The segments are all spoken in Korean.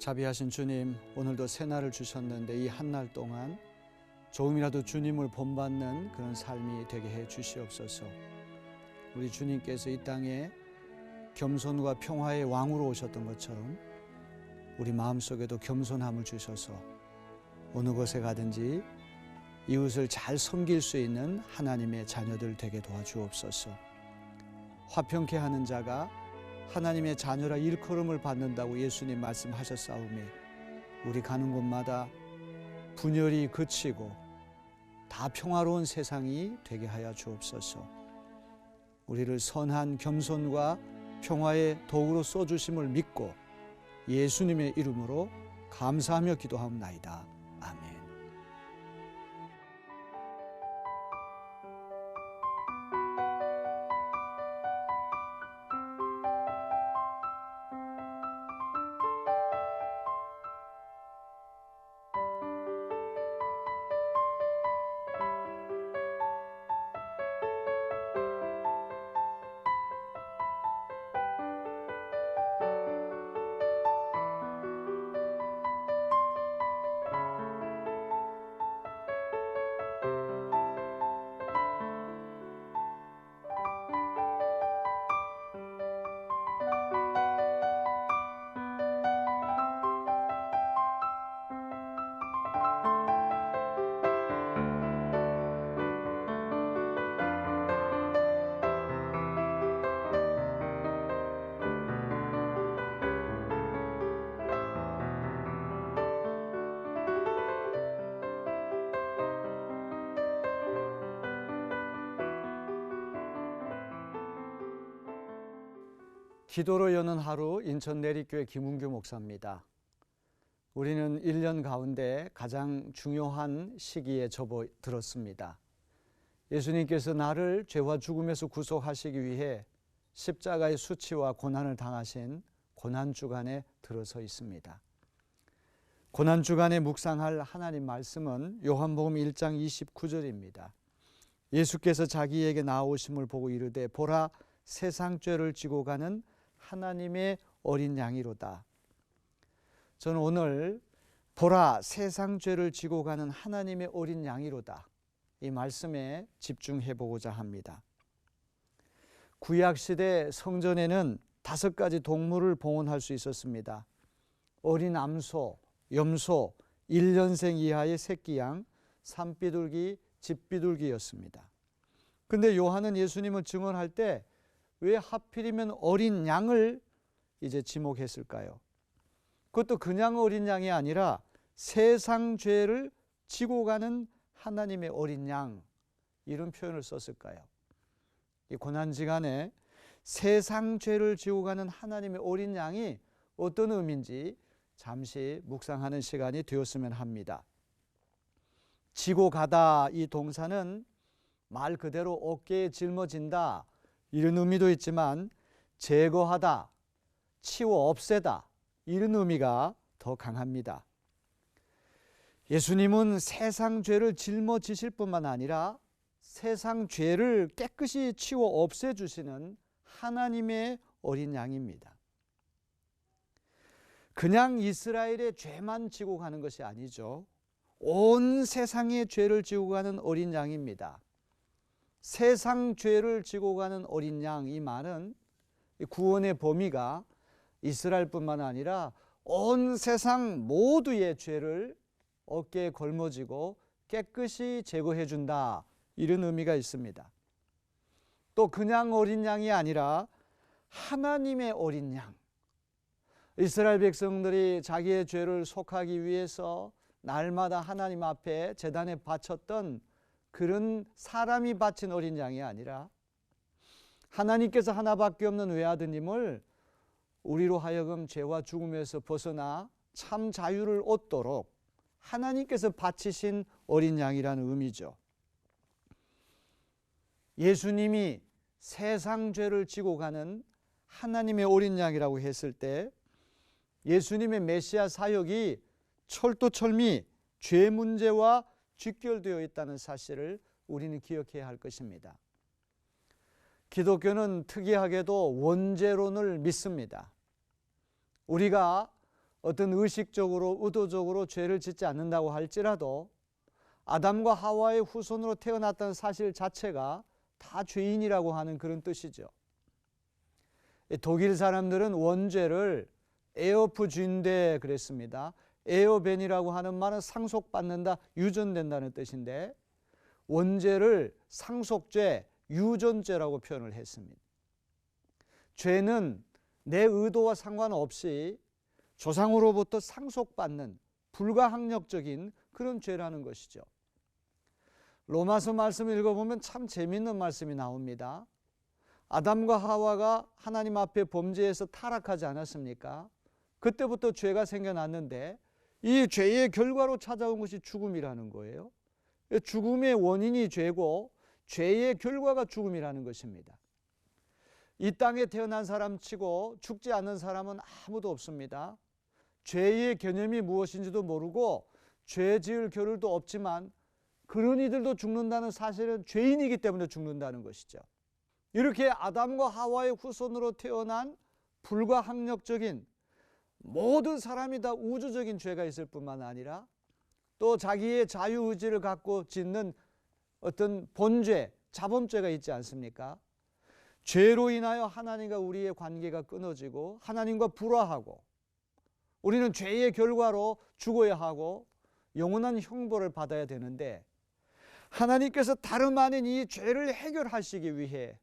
자비하신 주님, 오늘도 새날을 주셨는데 이 한 날 동안 조금이라도 주님을 본받는 그런 삶이 되게 해 주시옵소서. 우리 주님께서 이 땅에 겸손과 평화의 왕으로 오셨던 것처럼 우리 마음속에도 겸손함을 주셔서 어느 곳에 가든지 이웃을 잘 섬길 수 있는 하나님의 자녀들 되게 도와주옵소서. 화평케 하는 자가 하나님의 자녀라 일컬음을 받는다고 예수님 말씀하셨사오매 우리 가는 곳마다 분열이 그치고 다 평화로운 세상이 되게 하여 주옵소서. 우리를 선한 겸손과 평화의 도구로 써 주심을 믿고 예수님의 이름으로 감사하며 기도하옵나이다. 기도로 여는 하루 인천 내리교회 김은규 목사입니다. 우리는 1년 가운데 가장 중요한 시기에 접어들었습니다. 예수님께서 나를 죄와 죽음에서 구속하시기 위해 십자가의 수치와 고난을 당하신 고난 주간에 들어서 있습니다. 고난 주간에 묵상할 하나님 말씀은 요한복음 1장 29절입니다. 예수께서 자기에게 나오심을 보고 이르되 보라 세상 죄를 지고 가는 하나님의 어린 양이로다. 저는 오늘 보라 세상 죄를 지고 가는 하나님의 어린 양이로다. 이 말씀에 집중해 보고자 합니다. 구약 시대 성전에는 다섯 가지 동물을 봉헌할 수 있었습니다. 어린 암소, 염소, 1년생 이하의 새끼 양, 산비둘기, 집비둘기였습니다. 근데 요한은 예수님을 증언할 때 왜 하필이면 어린 양을 이제 지목했을까요? 그것도 그냥 어린 양이 아니라 세상 죄를 지고 가는 하나님의 어린 양 이런 표현을 썼을까요? 이 고난지간에 세상 죄를 지고 가는 하나님의 어린 양이 어떤 의미인지 잠시 묵상하는 시간이 되었으면 합니다. 지고 가다 이 동사는 말 그대로 어깨에 짊어진다 이런 의미도 있지만 제거하다, 치워 없애다 이런 의미가 더 강합니다. 예수님은 세상 죄를 짊어지실 뿐만 아니라 세상 죄를 깨끗이 치워 없애 주시는 하나님의 어린 양입니다. 그냥 이스라엘의 죄만 지고 가는 것이 아니죠. 온 세상의 죄를 지고 가는 어린 양입니다. 세상 죄를 지고 가는 어린 양 이 말은 구원의 범위가 이스라엘뿐만 아니라 온 세상 모두의 죄를 어깨에 걸머지고 깨끗이 제거해 준다 이런 의미가 있습니다. 또 그냥 어린 양이 아니라 하나님의 어린 양. 이스라엘 백성들이 자기의 죄를 속하기 위해서 날마다 하나님 앞에 재단에 바쳤던 그런 사람이 바친 어린 양이 아니라 하나님께서 하나밖에 없는 외아드님을 우리로 하여금 죄와 죽음에서 벗어나 참 자유를 얻도록 하나님께서 바치신 어린 양이라는 의미죠. 예수님이 세상 죄를 지고 가는 하나님의 어린 양이라고 했을 때 예수님의 메시아 사역이 철도철미 죄 문제와 직결되어 있다는 사실을 우리는 기억해야 할 것입니다. 기독교는 특이하게도 원죄론을 믿습니다. 우리가 어떤 의식적으로 의도적으로 죄를 짓지 않는다고 할지라도 아담과 하와의 후손으로 태어났다는 사실 자체가 다 죄인이라고 하는 그런 뜻이죠. 독일 사람들은 원죄를 에어프쥔데 그랬습니다. 에어벤이라고 하는 말은 상속받는다, 유전된다는 뜻인데 원죄를 상속죄, 유전죄라고 표현을 했습니다. 죄는 내 의도와 상관없이 조상으로부터 상속받는 불가항력적인 그런 죄라는 것이죠. 로마서 말씀을 읽어보면 참 재미있는 말씀이 나옵니다. 아담과 하와가 하나님 앞에 범죄해서 타락하지 않았습니까? 그때부터 죄가 생겨났는데 이 죄의 결과로 찾아온 것이 죽음이라는 거예요. 죽음의 원인이 죄고 죄의 결과가 죽음이라는 것입니다. 이 땅에 태어난 사람 치고 죽지 않는 사람은 아무도 없습니다. 죄의 개념이 무엇인지도 모르고 죄 지을 겨를도 없지만 그런 이들도 죽는다는 사실은 죄인이기 때문에 죽는다는 것이죠. 이렇게 아담과 하와의 후손으로 태어난 불가항력적인 모든 사람이 다 우주적인 죄가 있을 뿐만 아니라 또 자기의 자유의지를 갖고 짓는 어떤 본죄, 자범죄가 있지 않습니까? 죄로 인하여 하나님과 우리의 관계가 끊어지고 하나님과 불화하고 우리는 죄의 결과로 죽어야 하고 영원한 형벌을 받아야 되는데 하나님께서 다름 아닌 이 죄를 해결하시기 위해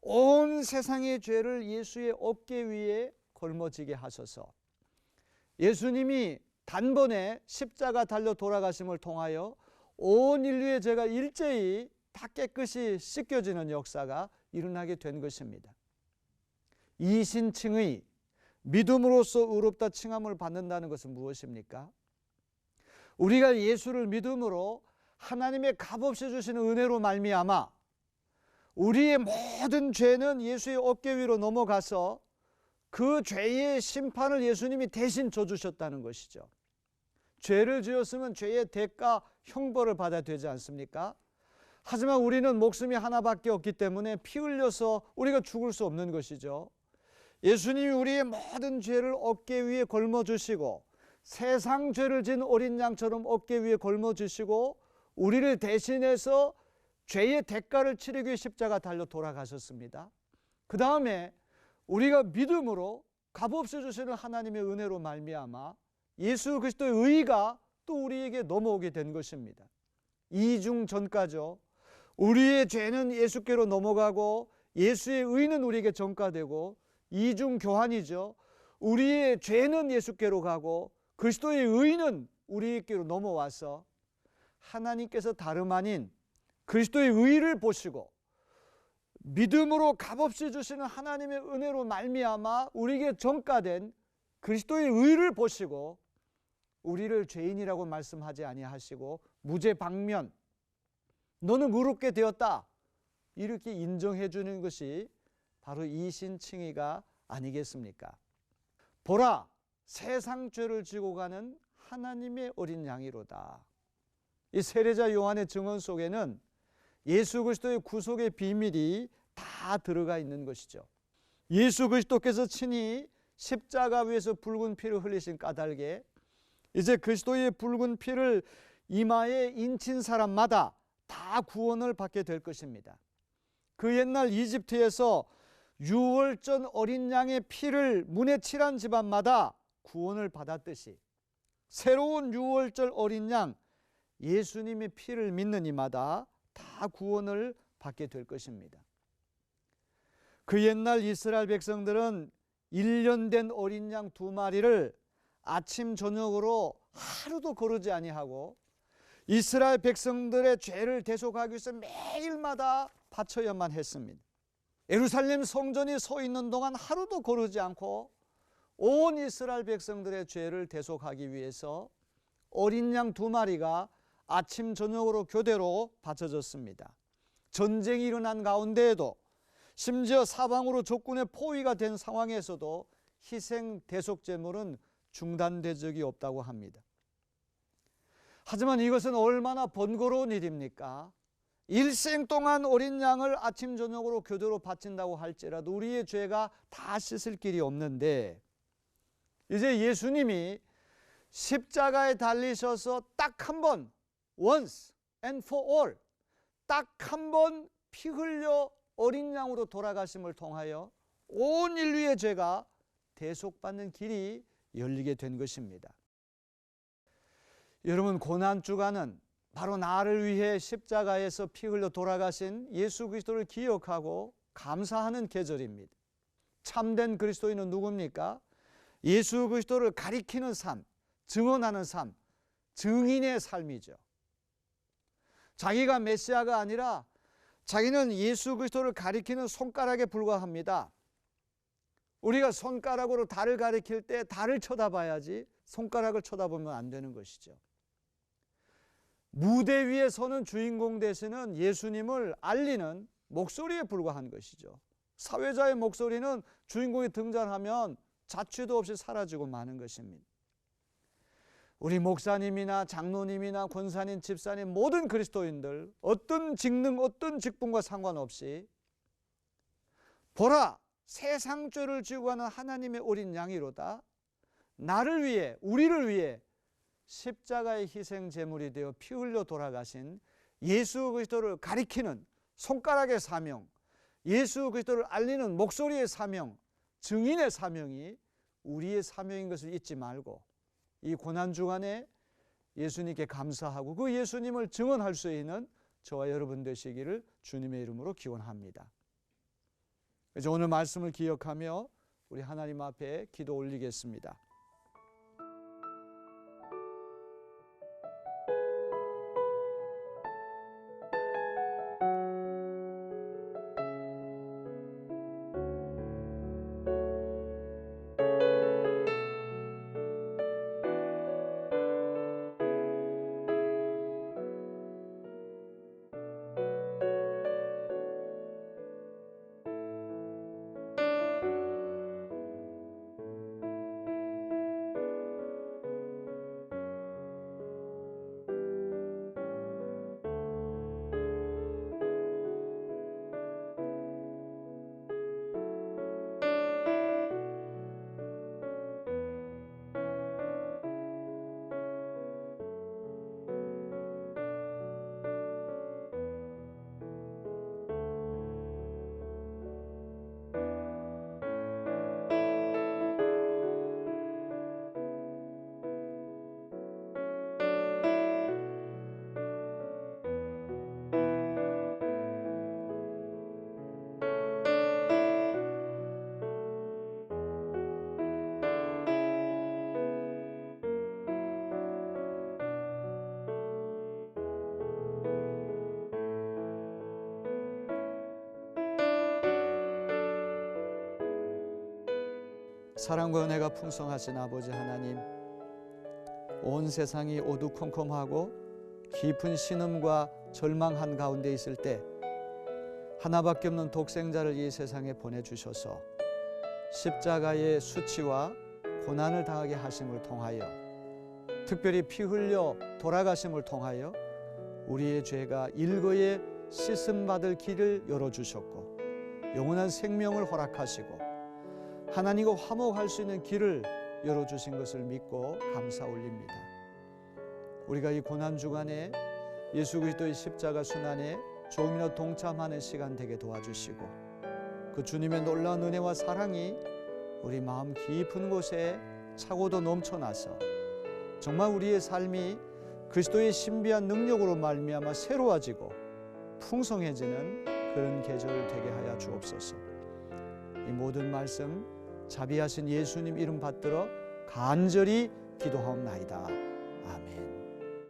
온 세상의 죄를 예수의 어깨 위에 걸머지게 하셔서 예수님이 단번에 십자가 달려 돌아가심을 통하여 온 인류의 죄가 일제히 다 깨끗이 씻겨지는 역사가 일어나게 된 것입니다. 이 신칭의 믿음으로써 의롭다 칭함을 받는다는 것은 무엇입니까? 우리가 예수를 믿음으로 하나님의 값없이 주시는 은혜로 말미암아 우리의 모든 죄는 예수의 어깨 위로 넘어가서 그 죄의 심판을 예수님이 대신 져주셨다는 것이죠. 죄를 지었으면 죄의 대가 형벌을 받아야 되지 않습니까? 하지만 우리는 목숨이 하나밖에 없기 때문에 피 흘려서 우리가 죽을 수 없는 것이죠. 예수님이 우리의 모든 죄를 어깨 위에 걸머 주시고 세상 죄를 진 어린 양처럼 어깨 위에 걸머 주시고 우리를 대신해서 죄의 대가를 치르기 십자가 달려 돌아가셨습니다. 그 다음에 우리가 믿음으로 값없이 주시는 하나님의 은혜로 말미암아 예수 그리스도의 의가 또 우리에게 넘어오게 된 것입니다. 이중 전가죠. 우리의 죄는 예수께로 넘어가고 예수의 의는 우리에게 전가되고 이중 교환이죠. 우리의 죄는 예수께로 가고 그리스도의 의는 우리에게로 넘어와서 하나님께서 다름 아닌 그리스도의 의를 보시고 믿음으로 값없이 주시는 하나님의 은혜로 말미암아 우리에게 전가된 그리스도의 의를 보시고 우리를 죄인이라고 말씀하지 아니하시고 무죄 방면 너는 의롭게 되었다 이렇게 인정해 주는 것이 바로 이 신칭의가 아니겠습니까? 보라 세상 죄를 지고 가는 하나님의 어린 양이로다. 이 세례자 요한의 증언 속에는 예수 그리스도의 구속의 비밀이 다 들어가 있는 것이죠. 예수 그리스도께서 친히 십자가 위에서 붉은 피를 흘리신 까닭에 이제 그리스도의 붉은 피를 이마에 인친 사람마다 다 구원을 받게 될 것입니다. 그 옛날 이집트에서 유월전 어린 양의 피를 문에 칠한 집안마다 구원을 받았듯이 새로운 유월절 어린 양 예수님의 피를 믿는 이마다 다 구원을 받게 될 것입니다. 그 옛날 이스라엘 백성들은 1년 된 어린 양 두 마리를 아침 저녁으로 하루도 거르지 아니하고 이스라엘 백성들의 죄를 대속하기 위해서 매일마다 바쳐야만 했습니다. 예루살렘 성전이 서 있는 동안 하루도 거르지 않고 온 이스라엘 백성들의 죄를 대속하기 위해서 어린 양 두 마리가 아침 저녁으로 교대로 바쳐졌습니다. 전쟁이 일어난 가운데에도 심지어 사방으로 적군의 포위가 된 상황에서도 희생 대속 제물은 중단된 적이 없다고 합니다. 하지만 이것은 얼마나 번거로운 일입니까? 일생 동안 어린 양을 아침 저녁으로 교대로 바친다고 할지라도 우리의 죄가 다 씻을 길이 없는데 이제 예수님이 십자가에 달리셔서 딱 한 번, once and for all, 딱 한 번 피 흘려 어린 양으로 돌아가심을 통하여 온 인류의 죄가 대속받는 길이 열리게 된 것입니다. 여러분 고난 주간은 바로 나를 위해 십자가에서 피 흘려 돌아가신 예수 그리스도를 기억하고 감사하는 계절입니다. 참된 그리스도인은 누굽니까? 예수 그리스도를 가리키는 삶, 증언하는 삶, 증인의 삶이죠. 자기가 메시아가 아니라 자기는 예수 그리스도를 가리키는 손가락에 불과합니다. 우리가 손가락으로 달을 가리킬 때 달을 쳐다봐야지 손가락을 쳐다보면 안 되는 것이죠. 무대 위에 서는 주인공 되시는 예수님을 알리는 목소리에 불과한 것이죠. 사회자의 목소리는 주인공이 등장하면 자취도 없이 사라지고 마는 것입니다. 우리 목사님이나 장로님이나 권사님, 집사님 모든 그리스도인들 어떤 직능, 어떤 직분과 상관없이 보라 세상 죄를 지고 가는 하나님의 어린 양이로다. 나를 위해 우리를 위해 십자가의 희생 제물이 되어 피 흘려 돌아가신 예수 그리스도를 가리키는 손가락의 사명, 예수 그리스도를 알리는 목소리의 사명, 증인의 사명이 우리의 사명인 것을 잊지 말고 이 고난 주간에 예수님께 감사하고 그 예수님을 증언할 수 있는 저와 여러분 되시기를 주님의 이름으로 기원합니다. 그래서 오늘 말씀을 기억하며 우리 하나님 앞에 기도 올리겠습니다. 사랑과 은혜가 풍성하신 아버지 하나님, 온 세상이 어두컴컴하고 깊은 신음과 절망한 가운데 있을 때 하나밖에 없는 독생자를 이 세상에 보내주셔서 십자가의 수치와 고난을 당하게 하심을 통하여 특별히 피 흘려 돌아가심을 통하여 우리의 죄가 일거에 씻음 받을 길을 열어주셨고 영원한 생명을 허락하시고 하나님과 화목할 수 있는 길을 열어주신 것을 믿고 감사 올립니다. 우리가 이 고난 주간에 예수 그리스도의 십자가 순환에 조금이나 동참하는 시간 되게 도와주시고 그 주님의 놀라운 은혜와 사랑이 우리 마음 깊은 곳에 차고도 넘쳐나서 정말 우리의 삶이 그리스도의 신비한 능력으로 말미암아 새로워지고 풍성해지는 그런 계절 되게 하여 주옵소서. 이 모든 말씀 자비하신 예수님 이름 받들어 간절히 기도하옵나이다. 아멘.